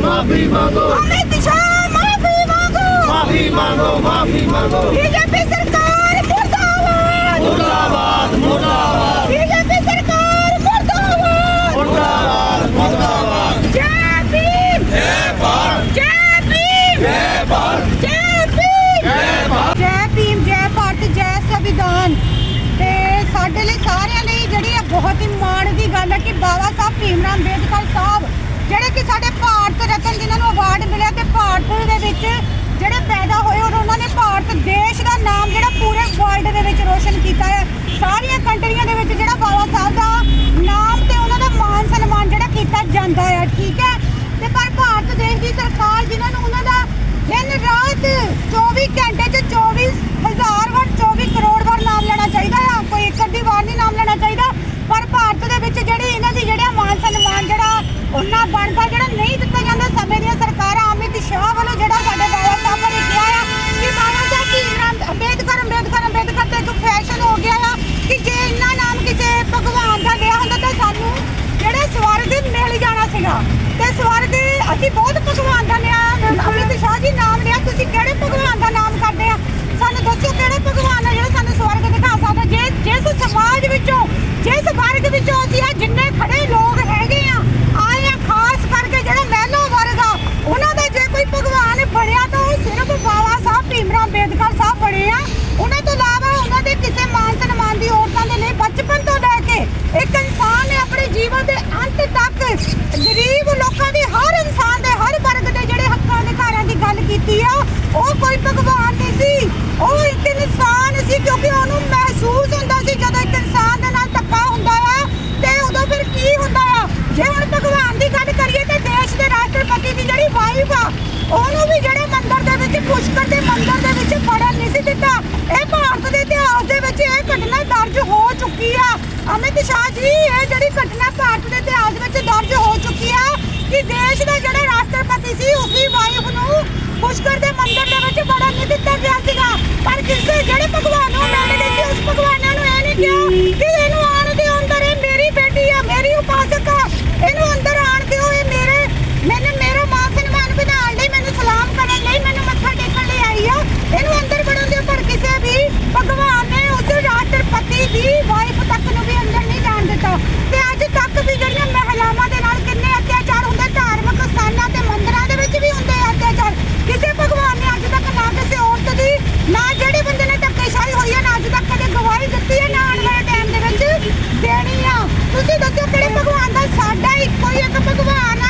माफी मांगो अमित शाह माफी मांगो माफी मांगो माफी मांगो बीजेपी सरकार मुर्दाबाद मुर्दाबाद मुर्दाबाद बीजेपी सरकार मुर्दाबाद मुर्दाबाद मुर्दाबाद जय भीम जय भारत जय भीम जय भारत जय भीम जय भारत जय भीम जय भारत जय संविधान ਤੇ ਸਾਡੇ ਲਈ ਸਾਰਿਆਂ ਲਈ ਜਿਹੜੀ ਬਹੁਤ ਹੀ ਮਾਣ ਦੀ ਗੱਲ ਹੈ ਕਿ ਬਾਬਾ ਸਾਹਿਬ ਭੀਮ ਰਾਮ ਅੰਬੇਦਕਰ ਸਾਹਿਬ ਜਿਹੜੇ ਕਿ ਸਾਡੇ ਭਾਰਤ ਰਤਨ ਜਿਨ੍ਹਾਂ ਨੂੰ ਅਵਾਰਡ ਮਿਲਿਆ ਤੇ ਭਾਰਤ ਦੇ ਵਿੱਚ ਜਿਹੜੇ ਪੈਦਾ ਹੋਏ ਔਰ ਉਹਨਾਂ ਨੇ ਭਾਰਤ ਦੇਸ਼ ਦਾ ਨਾਮ ਜਿਹੜਾ ਪੂਰੇ ਅਮਿਤ ਸ਼ਾਹ ਜੀ, ਇਹ ਜਿਹੜੀ ਘਟਨਾ ਭਾਰਤ ਦੇ ਇਤਿਹਾਸ ਵਿੱਚ ਦਰਜ ਹੋ ਚੁੱਕੀ ਆ ਕਿ ਦੇਸ਼ ਦਾ ਜਿਹੜਾ ਰਾਸ਼ਟਰਪਤੀ ਸੀ ਉਸ ਦੀ ਵਾਈਫ ਨੂੰ ਪੁਸ਼ਕਰ ਦੇ ਮੰਦਿਰ ਦੇ ਵਿੱਚ ਬੜਾ ਨਹੀਂ ਦਿੱਤਾ ਗਿਆ ਸੀਗਾ। ਪਰ ਕਿਸੇ ਜਿਹੜੇ ਭਗਵਾਨ Umiiyak kapag umaano.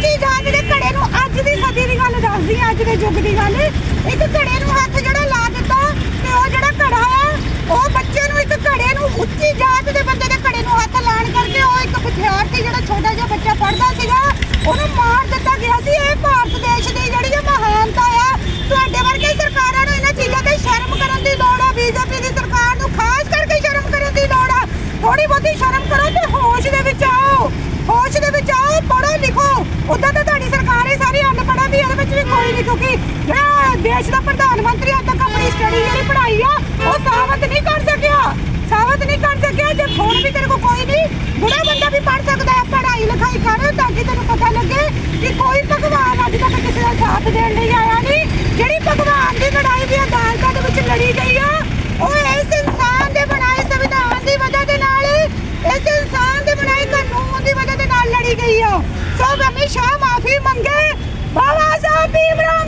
ਸੱਚੀ ਜਾਨ ਦੇ ਘੜੇ ਨੂੰ ਅੱਜ ਦੀ ਸਦੀ ਦੀ ਗੱਲ ਦੱਸਦੀ ਆ, ਅੱਜ ਦੇ ਯੁੱਗ ਦੀ ਗੱਲ, ਇੱਕ ਘੜੇ ਨੂੰ ਹੱਥ ਜਿਹੜਾ ਲਾ ਦਿੱਤਾ ਤੇ ਉਹ ਜਿਹੜਾ ਘੜਾ ਆ, ਉਹ ਬੱਚੇ ਨੂੰ ਇੱਕ ਘੜੇ ਨੂੰ ਉੱਚੀ ਜਾਤ ਦੇ ਬੰਦੇ ਦੇ ਘੜੇ ਨੂੰ ਹੱਥ ਲਾਣ ਕਰਕੇ ਉਹ ਇੱਕ ਵਿਦਿਆਰਥੀ ਜਿਹੜਾ ਛੋਟਾ ਜਿਹਾ ਬੱਚਾ ਪੜਦਾ ਸੀਗਾ, ਉਹਨੂੰ ਮਾਰ ਦਿੱਤਾ ਗਿਆ ਸੀ। ਥੋੜੀ ਬਹੁਤੀ ਸ਼ਰਮ ਕਰੋ ਤੇ ਹੋਸ਼ ਦੇ ਵਿੱਚ ਆਓ। ਹੋਸ਼ ਦੇ ਵਿੱਚ ਆਓ ਪੜੋ ਲਿਖੋ। ਉਦਾਂ ਤਾਂ ਤੁਹਾਡੀ ਸਰਕਾਰ ਹੀ ਸਾਰੀ ਅਨਪੜ੍ਹਾਂ ਦੀ ਇਹਦੇ ਵਿੱਚ ਵੀ ਕੋਈ ਨਹੀਂ, ਕਿਉਂਕਿ ਮੈਂ ਦੇਸ਼ ਦਾ ਪ੍ਰਧਾਨ ਮੰਤਰੀ ਅੱਜ ਤੱਕ ਆਪਣੀ ਸਟੱਡੀ ਜਿਹੜੀ ਪੜ੍ਹਾਈ ਆ, ਉਹ ਸਾਬਤ ਨਹੀਂ ਕਰ ਸਕਿਆ। ਸਾਬਤ ਨਹੀਂ ਕਰ ਸਕਿਆ, ਜੇ ਫੋਨ ਵੀ ਤੇਰੇ ਕੋਲ ਕੋਈ ਨਹੀਂ ਬੁੜਾ ਬੰਦਾ ਵੀ ਪੜ੍ਹ ਸਕਦਾ ਹੈ, ਪੜ੍ਹਾਈ ਲਿਖਾਈ ਕਰ, ਤਾਂ ਕਿ ਤੈਨੂੰ ਪਤਾ ਲੱਗੇ ਕਿ ਕੋਈ ਭਗਵਾਨ ਅੱਜ ਤੱਕ ਕਿਸੇ ਦਾ ਸਾਥ ਦੇਣ ਨਹੀਂ ਆਇਆ चाहिए सब हमेशा माफी मंगे बाबा साहब भीमराव